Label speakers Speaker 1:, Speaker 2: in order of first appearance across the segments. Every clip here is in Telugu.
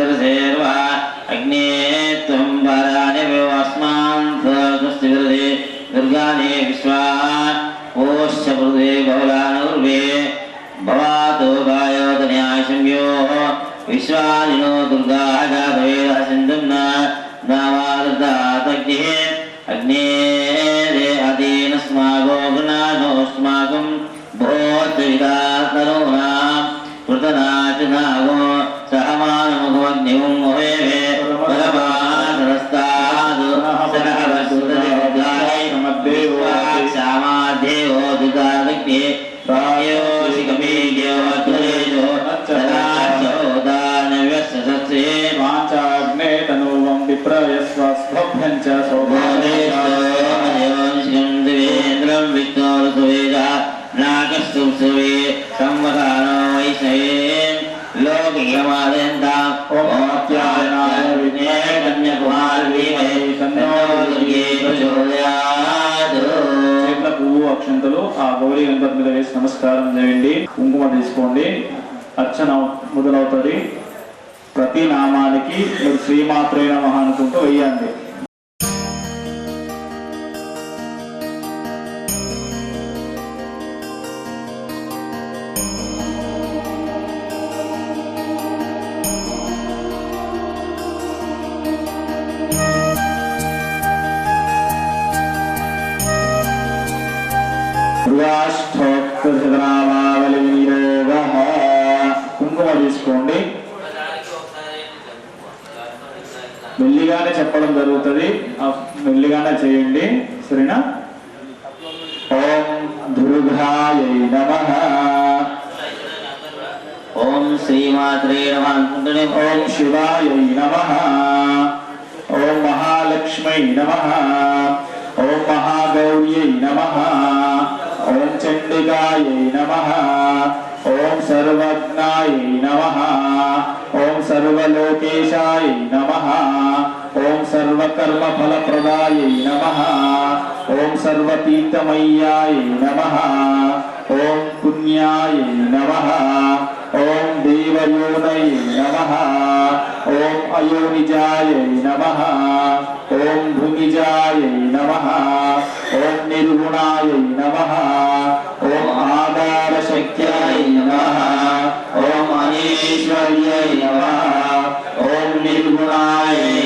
Speaker 1: tercera de
Speaker 2: eh, పువ్వు అక్షంతలు ఆ గౌరీ గణపతి మీద వేసి నమస్కారం చేయండి. కుంకుమ తీసుకోండి. అర్చన మొదలవుతుంది. ప్రతి నామానికి మీరు శ్రీమాత్రైన నమః అనుకుంటూ వెయ్యండి చెప్పడం జరుగుతుంది. మెల్లిగానే చేయండి. సరేనా? ఓం దుర్గాయై నమ.
Speaker 1: ఓం శ్రీమాత్రే నమః
Speaker 2: ఓం శివాయై నమ. ఓం మహాలక్ష్మై నమ. ఓం మహాగౌర్యై నమ. ఓం చండికాయై నమ. ఓం సర్వజ్ఞాయై నమ. ఓం సర్వలోకేశాయై నమ. ओम सर्वकर्म फल प्रदाय नम। ओम सर्वतीतमय्याय नम। ओम पुण्याय नम। ओम देवयोन नम। ओम अयोनिजाय नम। ओम भूमिजाय नम। ओम निर्गुणाय नम। ओम आधारशक्त्याय नम। ओम अनीश्वर्याय नम। ओम निर्गुणाय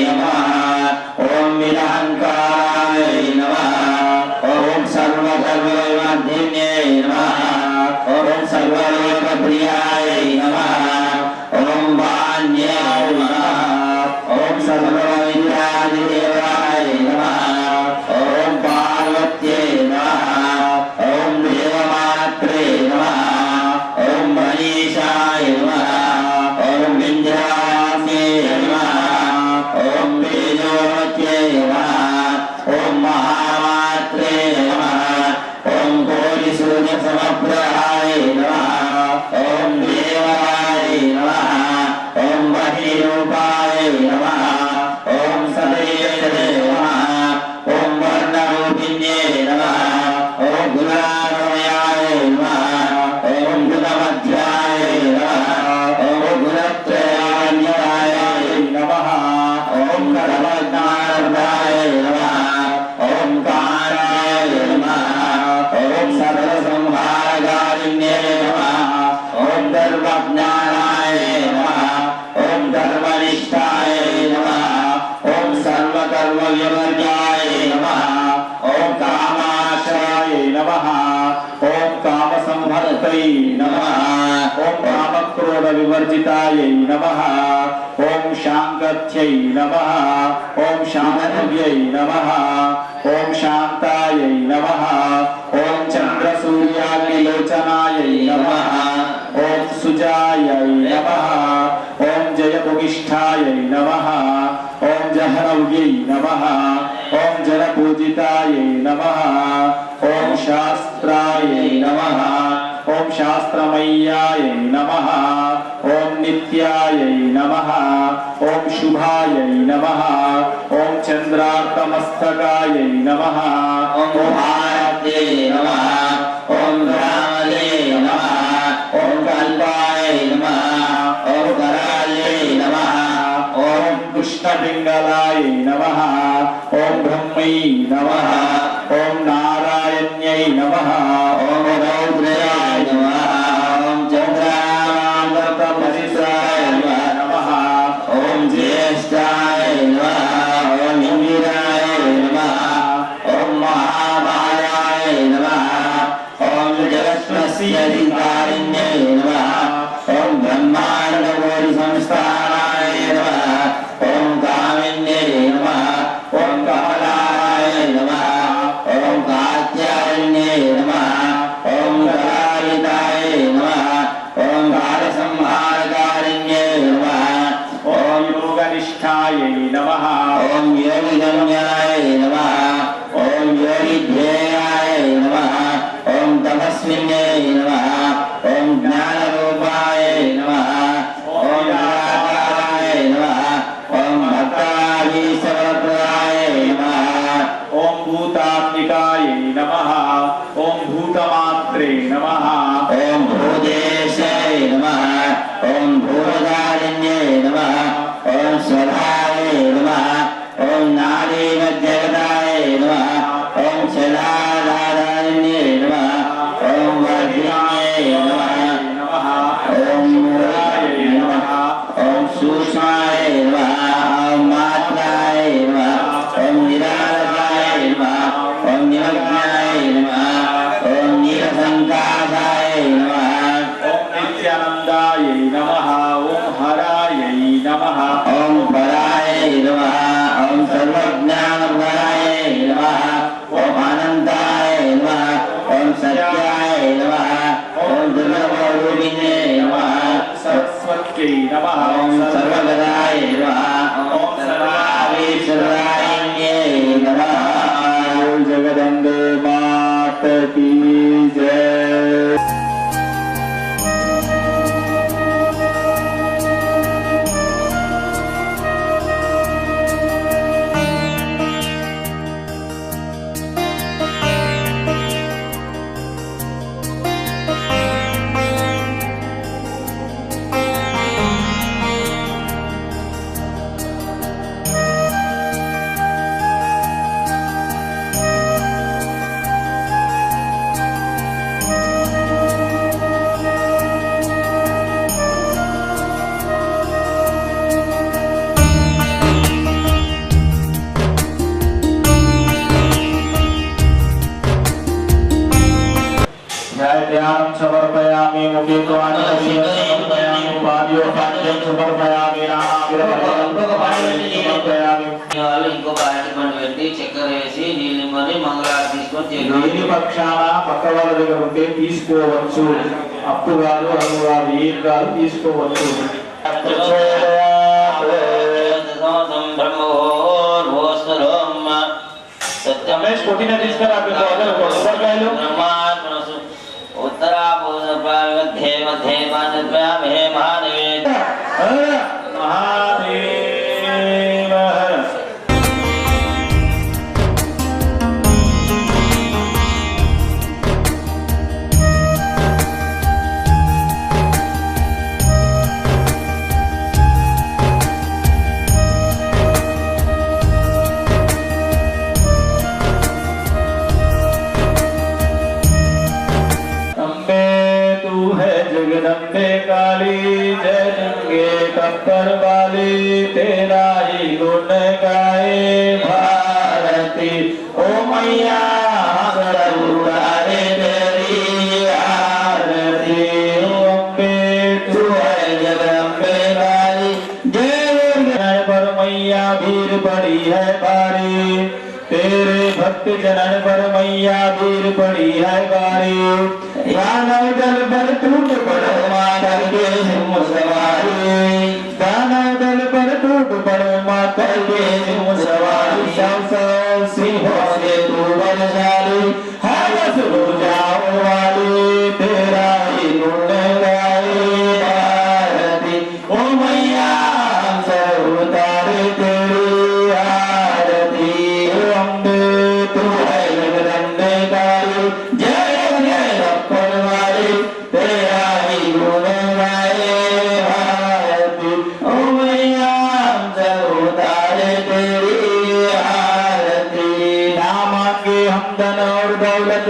Speaker 2: ఓం
Speaker 1: కర్మజ్ఞానాయ నమ ఓం కారాయ कामक्रोधविवर्जितायै नमः। ॐ शाङ्कत्यै नमः। ॐ शान्तव्यै नमः। ॐ शान्तायै नमः। ॐ चन्द्रसूर्याग्निलोचनायै नमः।
Speaker 2: ॐ सुजायै नमः। ॐ जयमुगिष्ठायै नमः। ॐ जहनव्यै नमः। जल पूजिताय नमः। ॐ शास्त्रायै नमः। ఓం శాంతాయ నమ ఓం సూర్యాగ్నిలోచనాయ నమ ఓం సుజాయ నమ ఓం జయభుగిష్ఠాయ నమ ఓం జహనవ్యై నమ ఓం జనపూజితాయ నమ ఓం శాస్త్రాయ నమ ఓం శాస్త్రమయ్యాయ నమ ఓం నిత్యాయ నమ ఓం శుభాయ నమ ఓం చంద్రార్తమస్తకాయ నమ
Speaker 1: ఓం see. దుర్గమాయ నమ ఓం దుర్గమూర్తినే నమ సరస్వత్యై నమ
Speaker 2: జగదంబే
Speaker 1: మాత
Speaker 2: పక్షాన పక్క వాళ్ళ దగ్గర ఉంటే తీసుకోవచ్చు అప్పు కాదు అను కాదు ఏం కాదు తీసుకోవచ్చు రమేష్ కొట్టిన తీసుకురా.
Speaker 1: ఉత్తరా మధ్యే మధ్యే
Speaker 2: जनन पर मैया भीड़ पड़ी है बारी। दानव दल पर टूट पड़ो माता के सिंह सवारी। दानव दल पर टूट पड़ो माता के सिंह सवारी। सिंहों से तू बलशाली हर सुनो जाओ वाली तेरा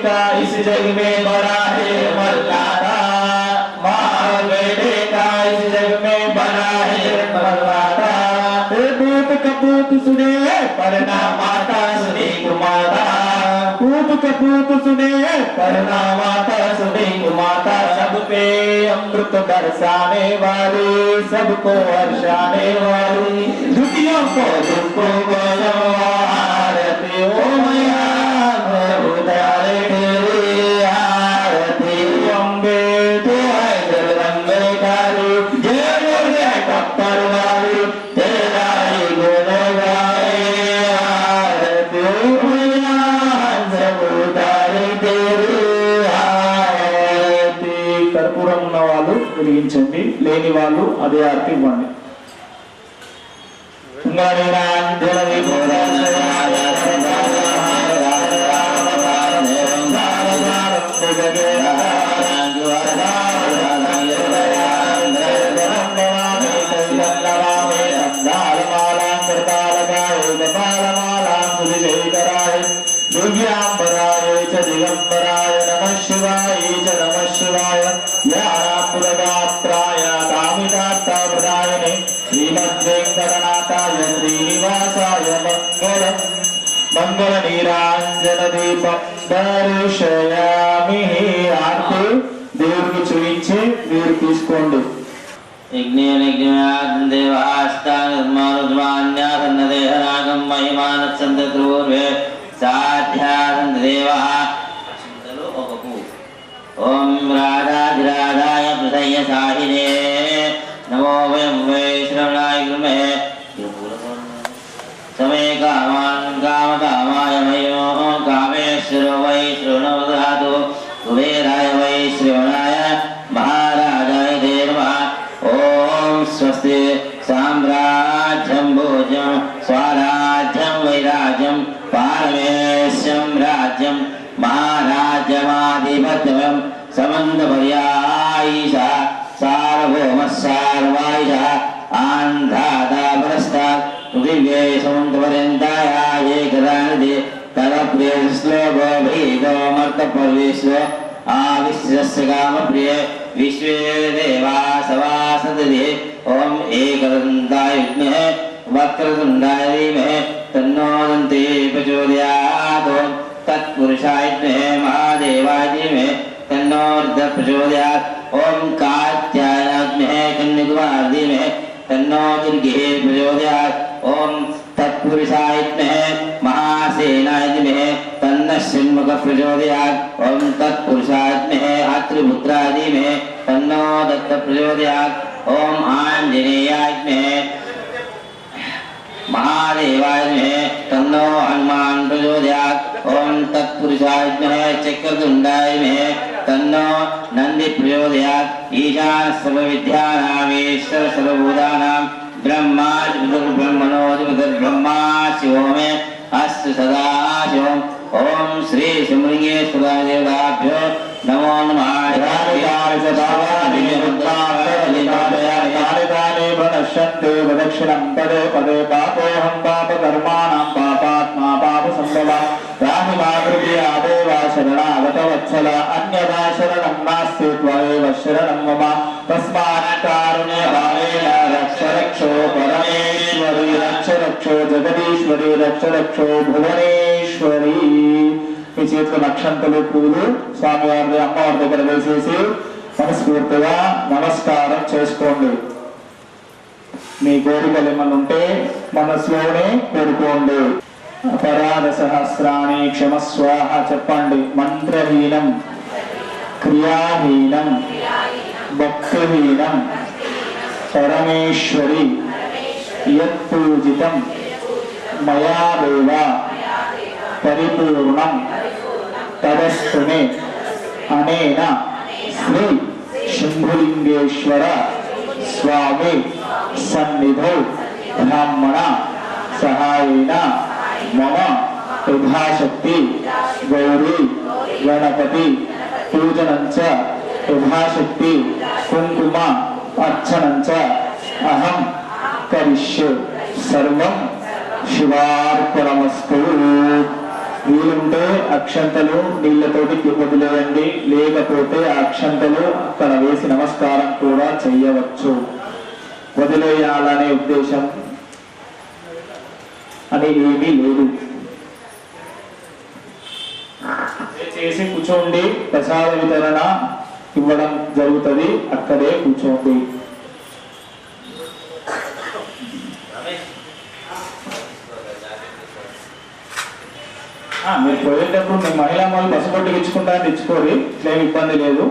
Speaker 2: का इस जग में बड़ा है मर्यादा। माँ बेटे का इस जग में बड़ा है मर्यादा। दूत कपूत सुने परना माता सुने कुमारा कूप कपूत सुने परना माता सुने कुमाता। सब पे अमृत बरसाने वाली सबको हर्षाने वाली। दुखियों को दुखों को संवारती ओ मैया। వెలిగించండి లేని వాళ్ళు అదే ఆరతి ఇవ్వండి. మంగళ నీరాంజన దీపం దర్శయామి ఆర్తి దేవుడికి చూపించి మీరు తీసుకోండి.
Speaker 1: మహిమానచ్చంద్రూర్వే సాధ్యాసందేవ ఒక ఓం రాధాధిరాధాయ ప్రసయ్య సాహినే. కామేశ్వరో వై శ్రవణవదాతు కుబేరాయ వై శ్రవణాయ మహారాజాయ తే నమః ఓం స్వస్తి సామ్రాజ్యం భోజం స్వరాజ్యం వైరాజ్యం పారమేశ్యం రాజ్యం మహారాజ్యమాధిపత్యం సమంతపర్యాయిష సార్వభౌమ సార్వాయిష ఆంధ్రాదాపరస్తాత్ పృథివ్యే సముద్రపర్యంతాయ ఏకదానిది विश्वमर्तपर्वेश आविश्वस्य कामप्रिय विश्वे देवासवासदे ॐ एकदन्ताय विद्महे वक्रतुण्डाय धीमहे तन्नो दन्ते प्रचोदयात् ॐ तत्पुरुषाय विद्महे महादेवाय धीमहे तन्नो वृद्ध प्रचोदयात् ॐ कात्याय विद्महे कन्यकुमार धीमहे तन्नो दुर्गे प्रचोदयात् ॐ तत्पुरुषायत्मे महासेनायत्मे तन्न शृण्मुख प्रचोदयात् ॐ तत्पुरुषायत्महे आत्रिपुत्रादिमहे तन्नो दत्त प्रचोदयात् ॐ आञ्जनेयायत्महे महादेवायत्मे तन्नो हनुमान प्रचोदयात्। ॐ तत्पुरुषायत्महे चक्रतुण्डायत्महे तन्नो नन्दिप्रचोदयात्। ईशानसर्वविद्यानामेश्वर सर्वभूतानां ब्रह्मा ब्रह्मणोज ब्रह्मा शिवो मे अस्त सदा शिवम ओम श्री सुमृंगे सुधादेवाभ्यो नमो नमः
Speaker 2: प्रदक्षिणं पदे पदे पापोऽहं पापकर्माणां पापात्मा पापसम्भवा राहुमाकृति आदेवा शरणागतवत्सल अन्यथा शरणं नास्ति त्वमेव शरणं मम तस्मात् कारुण्यभावेन रक्ष रक्ष రక్షో జగదీశ్వరి రక్ష రక్షో భువనేశ్వరి. మీ చేతిలో నక్షంతలు పూలు స్వామివారి అమ్మవారి దగ్గర వేసేసి మనస్ఫూర్తిగా నమస్కారం చేసుకోండి. మీ కోరికలు ఏమన్నా ఉంటే మనసులోనే కోరుకోండి. అపరాధ సహస్రాన్ని క్షమస్వాహ చెప్పండి. మంత్రహీనం క్రియాహీనం భక్తిహీనం పరమేశ్వరి. यत्पूजितं मया देव। परिपूर्णं तदस्तु मे। अनेन श्री शुंभुलिंगेश्वर स्वामी सन्निधौ ब्राह्मणा सहायेन मम प्रभाशक्ति गौरी गणपति पूजनञ्च प्रभाशक्ति कुङ्कुम अर्चनञ्च अहम కరిష్యే సర్వం శివార్పణమస్తు. వీలుంటే అక్షంతలు నీళ్ళతోటి వదిలేయండి లేకపోతే ఆ అక్షంతలు అక్కడ వేసి నమస్కారం కూడా చేయవచ్చు వదిలేయాలనే ఉద్దేశం అని ఏమీ లేదు. చేసి కూర్చోండి ప్రసాద వితరణ ఇవ్వడం జరుగుతుంది అక్కడే కూర్చోండి. మీరు పోయేటప్పుడు మీ మహిళా వాళ్ళు బస్సు కొట్టుకు ఇచ్చుకుంటారని ఇచ్చుకోరి ఇట్లేమి ఇబ్బంది లేదు.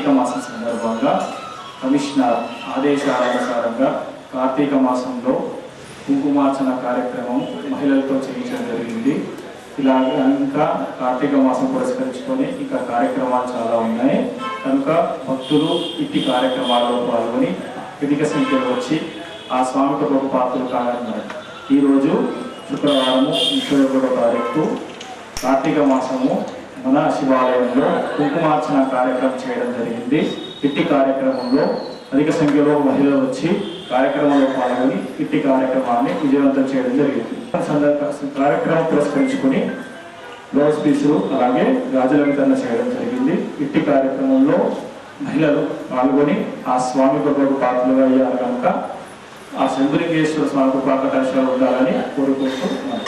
Speaker 2: కార్తీక మాసం సందర్భంగా కమిషనర్ ఆదేశాలనుసారంగా కార్తీక మాసంలో కుంకుమార్చన కార్యక్రమం మహిళలతో చేయించడం జరిగింది. ఇలాగే ఇంకా కార్తీక మాసం పురస్కరించుకొని ఇంకా కార్యక్రమాలు చాలా ఉన్నాయి. కనుక భక్తులు ఇట్టి కార్యక్రమాల్లో పాల్గొని అధిక సంఖ్యలో వచ్చి ఆ స్వామికి ఒక పాత్రలు కాగలన్నారు ఈరోజు శుక్రవారము ముప్పై ఒకటో తారీఖు కార్తీక మాసము మన శివాలయంలో కుంకుమార్చన కార్యక్రమం చేయడం జరిగింది. ఇట్టి కార్యక్రమంలో అధిక సంఖ్యలో మహిళలు వచ్చి కార్యక్రమంలో పాల్గొని ఇట్టి కార్యక్రమాన్ని విజయవంతం చేయడం జరిగింది. కార్యక్రమం పురస్కరించుకుని బ్లౌజ్ పీసులు అలాగే గాజుల వితరణ చేయడం జరిగింది. ఇట్టి కార్యక్రమంలో మహిళలు పాల్గొని ఆ స్వామి కొరకు పాత్రలుగా అయ్యారు కనుక ఆ శంభులింగేశ్వర స్వామి కృపాకటాక్షాలు ఉండాలని కోరుకుంటున్నాను.